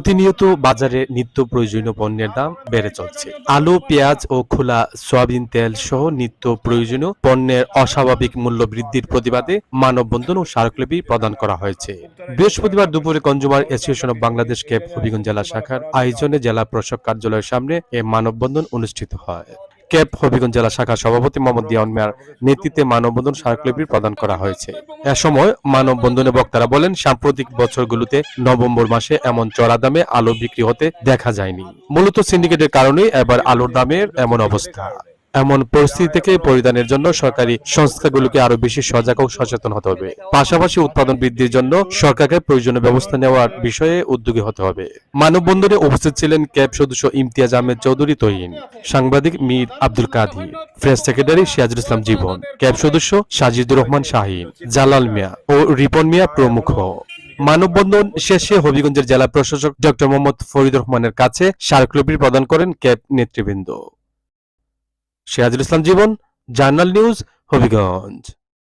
প্রতিনিয়ত বাজারে নিত্য প্রয়োজনীয় পণ্যের দাম বেড়ে চলছে। আলু, পেঁয়াজ ও খোলা সয়াবিন তেল সহ নিত্য প্রয়োজনীয় পণ্যের অস্বাভাবিক মূল্য বৃদ্ধির প্রতিবাদে মানববন্ধন ও স্মারকলিপি প্রদান করা হয়েছে। বৃহস্পতিবার দুপুরে consumer association of Bangladesh CAB Habiganj জেলা শাখার আয়োজনে জেলা প্রশাসক কার্যালয়ের সামনে এ মানববন্ধন অনুষ্ঠিত হয়। ক্যাব হবিগঞ্জ জেলা শাখার সভাপতি মোহাম্মদ দিয়ান মিয়ার নেতৃত্বে মানববন্ধন স্মারকলিপি প্রদান করা হয়েছে। এ সময় মানববন্ধনে বক্তারা বলেন, সাম্প্রতিক বছরগুলোতে নভেম্বর মাসে এমন চড়া দামে আলু বিক্রি হতে দেখা যায়নি। মূলত সিন্ডিকেটের কারণে এবার আলুর দামের এমন অবস্থা। এমন পরিস্থিতি থেকে পরিধানের জন্য সরকারি সংস্থাগুলোকে আরও বেশি সজাগ ও সচেতন হতে হবে। পাশাপাশি উৎপাদন বৃদ্ধির জন্য সরকারকে প্রয়োজনীয় ব্যবস্থা নেওয়ার বিষয়ে উদ্যোগী হতে হবে। মানববন্ধনে উপস্থিত ছিলেন ক্যাব সদস্য ইমতিয়াজ আহমেদ চৌধুরী তহিন, সাংবাদিক Mir Abdul Kadir press secretary Siajul Islam Jibon, CAB সদস্য সাজিদুর রহমান শাহিন, জালাল মিয়া ও রিপন মিয়া প্রমুখ। মানববন্ধন শেষে হবিগঞ্জের জেলা প্রশাসক ডক্টর মোহাম্মদ ফরিদ রহমানের কাছে স্মারকলিপি প্রদান করেন ক্যাব নেতৃবৃন্দ। Sirajul Islam Jibon journal news Habiganj.